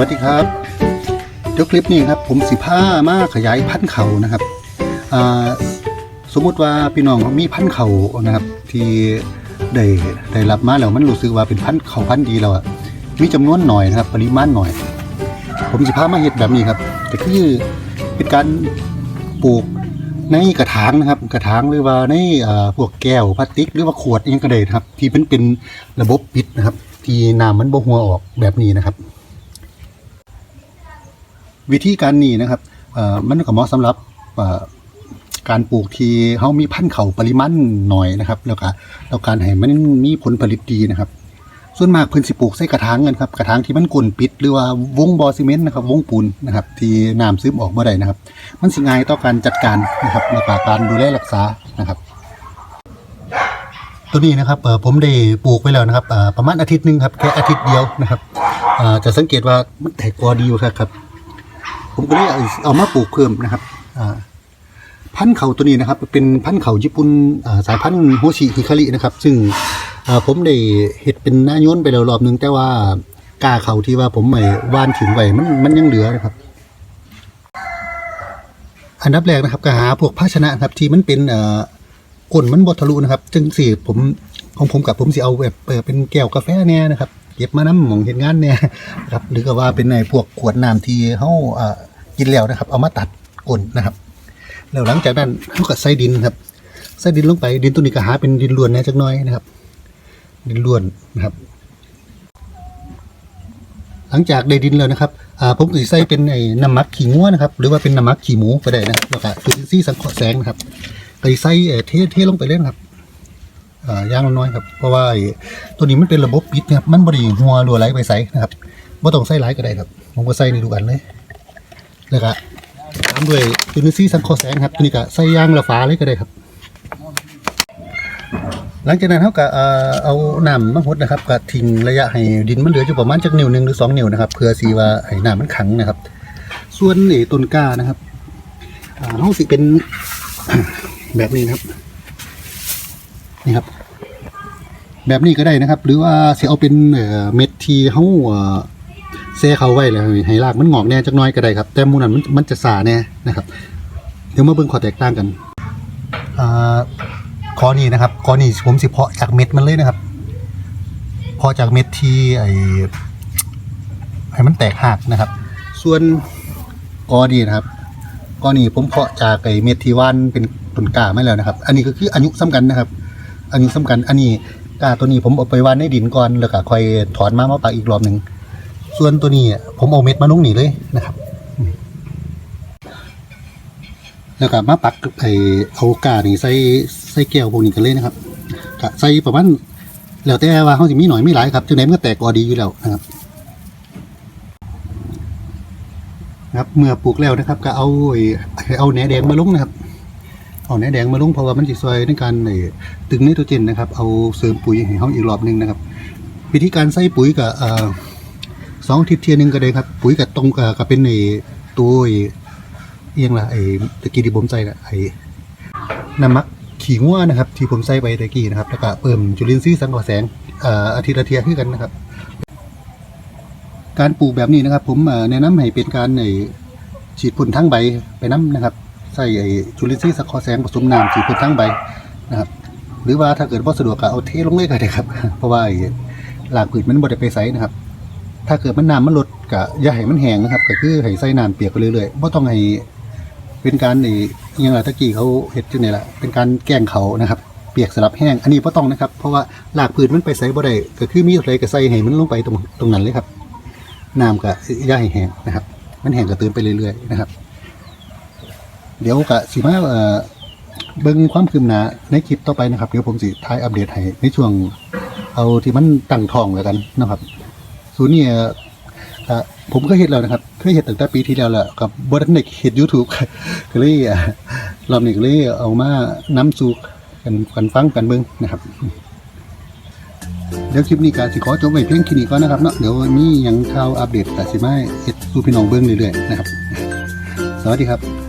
วัสดีครับ เดี๋ยวคลิปนี้ครับ ผมสิผ้ามาขยายพันธุ์เขานะครับสมมุติว่าพี่น้องมีพันธุ์เขานะครับ ที่ได้ได้รับมาแล้วมันรู้สึกว่าเป็นพันธุ์เขาพันธุ์ดีแล้วอะมีจำนวนหน่อยนะครับ ปริมาณหน่อย ผมสิผ้ามาเห็ดแบบนี้ครับก็คือเป็นการปลูกในกระถางนะครับ กระถางหรือว่าในพวกแก้วพลาสติก หรือว่าขวดอหยังก็ได้นครับ ที่เป็นเป็นระบบปิดนะครับ ที่น้ำมันบ่หัวออกแบบนี้นะครับ วิธีการนี้นะครับมันก็เหมาะสำหรับการปลูกที่เขามีพันธุ์เขาปริมาณหน่อยนะครับ แล้วก็แล้วการให้มันมีผลผลิตดีนะครับ ส่วนมากเพิ่นสิปลูกใส่กระถางกันครับกระถางที่มันกลนปิดหรือว่าวงบอซีเมนต์นะครับ วงปูนนะครับ ที่น้ำซึมออกบ่ได้นะครับ มันสิง่ายต่อการจัดการนะครับแล้วก็การดูแลรักษานะครับตัวนี้นะครับผมได้ปลูกไว้แล้วนะครับประมาณอาทิตย์หนึงครับแค่อาทิตย์เดียวนะครับจะสังเกตว่ามันแตกกอดีอยู่ครับ ผมก็เลยเอาเอามาปลูกเพิ่มนะครับอ่าพันธุ์เขาตัวนี้นะครับ เป็นพันธุ์เขาญี่ปุ่นอ่าสายพันธุ์โฮชิฮิคารินะครับ ซึ่งอ่าผมได้เห็ดเป็นหน้าโยนไปแล้วรอบนึงแต่ว่ากาเขาที่ว่าผมไม่ว่านถึงไว้มันมันยังเหลือนะครับ อันดับแรกนะครับก็หาพวกภาชนะครับ ที่มันเป็นเอ่อก้นมันบทะลุนะครับ จึงสิผมของผมกับผมสิเอาแบบเปิดเป็นแก้วกาแฟเนี่ยนะครับ เก็บมาน้ำหมองเห็นงานเนี่ยครับหรือก็ว่าเป็นในพวกขวดน้ำที่เขาเอ่อกินแล้วนะครับ เอามาตัดก้นนะครับ แล้วหลังจากนั้นเขาก็ใส่ดินครับใส่ดินลงไปดินตัวนี้ก็หาเป็นดินล้วนน่จักน้อยนะครับ ดินล้วนนะครับ หลังจากได้ดินแล้วนะครับอ่าผมก็สิใส่เป็นไอ้น้ำมักขี้งัวนะครับ หรือว่าเป็นน้ำมักขี้หมูก็ได้นะครับแล้วก็ซีสังเคราะห์แสงนะครับก็ใส่เอ่เทเทลงไปเลยนะครับ ย่างน้อยครับ เพราะว่าตัวนี้มันเป็นระบบปิดนะครับมันบริหัวรัวไหลไปใส่นะครับไม่ต้องใส่หลายก็ได้ครับผมก็ใส่ในทุกอันเลยแล้วก็ตามด้วยจุลินทรีย์สังคราะห์แสงครับตัวนี้ก็ใส่ย่างละฟ้าเลยก็ได้ครับ หลังจากนั้นเขาก็เอ่อเอาน้ำมาหดนะครับก็ทิ้งระยะให้ดินมันเหลืออยู่ประมาณจักนิ้วหนึ่งหรือสองนิ้วนะครับเพื่อสีว่าให้น้ำมันขังนะครับ ส่วนไอ้ต้นกล้านะครับอ่าเขาสิเป็นแบบนี้นะครับนี่ครับ แบบนี้ก็ได้นะครับ หรือว่าเสิเอาเป็นเม็ดที่เขาเซเขาไว้แล้วให้รากมันงอกแน่จักน้อยก็ได้ครับ แต่มูนั้นมันมันจะสาแน่นะครับ เดี๋ยวมาเบิ่งข้อแตกต่างกันอ่าคอนี้นะครับคอนี้ผมสิเพาะจากเม็ดมันเลยนะครับเพาะจากเม็ดที่ไอ้ให้มันแตกหักนะครับ ส่วนกอดีนะครับกอนี้ผมเพาะจากไอ้เม็ดที่ว่านเป็นต้นกล้ามาแล้วนะครับ อันนี้ก็คืออายุซ้ำกันนะครับอันนี้ซ้ำกัน อันนี้ กาตัวนี้ผมเอาไปวานในดินก่อนแล้วก็ค่อยถอนมามาปักอีกรอบหนึ่งส่วนตัวนี้ผมเอาเม็ดมาลงหนีเลยนะครับ แล้วก็มาปักไอเอากานี่ใส่ใส่แก้วพวกนี้กันเลยนะครับก็ใส่ประมาณแล้วแต่ว่าเขาสิมีหน่อยไมีหลายครับจังไหนมันก็แตกอดีอยู่แล้วนะครับครับเมื่อปลูกแล้วนะครับ ก็เอาไอเอาแหนแดงมาลงนะครับ เอาแหนแดงมาลงเพราะว่ามันจะช่วยในการตึงไนโตรเจนนะครับ เอาเสริมปุ๋ยให้เขาอีกรอบหนึงนะครับ วิธีการใส่ปุ๋ยกับสองอาทิศเทียหนึงก็ได้ครับ ปุ๋ยกับตรงกับเป็นไอ้ตัวเอียงละไอ้ตะกี้ที่ผมใส่ละไอ้น้ำมักขี่งัวนะครับ ที่ผมใส่ไปตะกี้นะครับแล้วก็เพิ่มจุลินทรีย์สังเคราะห์แสงอาทิตย์ละเทียขึ้นกันนะครับ การปลูกแบบนี้นะครับ ผมแนะนำให้เป็นการไอ้ฉีดพ่นทั้งใบไปน้ำนะครับ ใส่ไอ้จุลินทรีย์สังเคราะห์แสงผสมน้ำฉีดพ่นทั้งใบนะครับ หรือว่าถ้าเกิดว่าสะดวกก็เอาเทลงเลยก็ได้ครับ เพราะว่าไอ้หลากผืนมันบ่ได้ไปใส่นะครับ ถ้าเกิดมันน้ำมันลดก็อย่าให้มันแห้งนะครับ ก็คือให้ใส่น้ำเปียกไปเรื่อยๆไม่ต้องให้เป็นการไอ้ยังไงตะกี้เขาเฮ็ดจังไดล่ะเป็นการแกล้งเขานะครับเปียกสลับแห้ง อันนี้บ่ต้องนะครับ เพราะว่าหลากพืชมันไปใส่บ่ได้ก็คือมีอะไรก็ใส่ให้มันลงไปตรงตรงนั้นเลยครับ น้ำก็อย่าให้แห้งนะครับ มันแห้งก็เติมไปเรื่อยๆนะครับ เดี๋ยวก็สิมาเอ่อเบิ่งความคืบหน้าในคลิปต่อไปนะครับ เดี๋ยวผมสิท้ายอัปเดตให้ในช่วงเอาที่มันตั้งทองแล้วกันนะครับศูนย์เนี่ยอะผมเคยเห็นแล้วนะครับเคยเห็นตั้งแต่ปีที่แล้วแหละกับบทันได้เห็น YouTube ก็เลยอะรอบนี้ก็เลยเอามาน้ำสูกกันกันฟังกันเบิ่งนะครับ เดี๋ยวคลิปนี้ก็สิขอจบไว้เพียงแค่นี้ก่อนนะครับเนาะเดี๋ยวมีหยังข่าวอัปเดตก็สิมาเฮ็ดสู่พี่น้องเบิ่งเรื่อยๆนะครับ สวัสดีครับ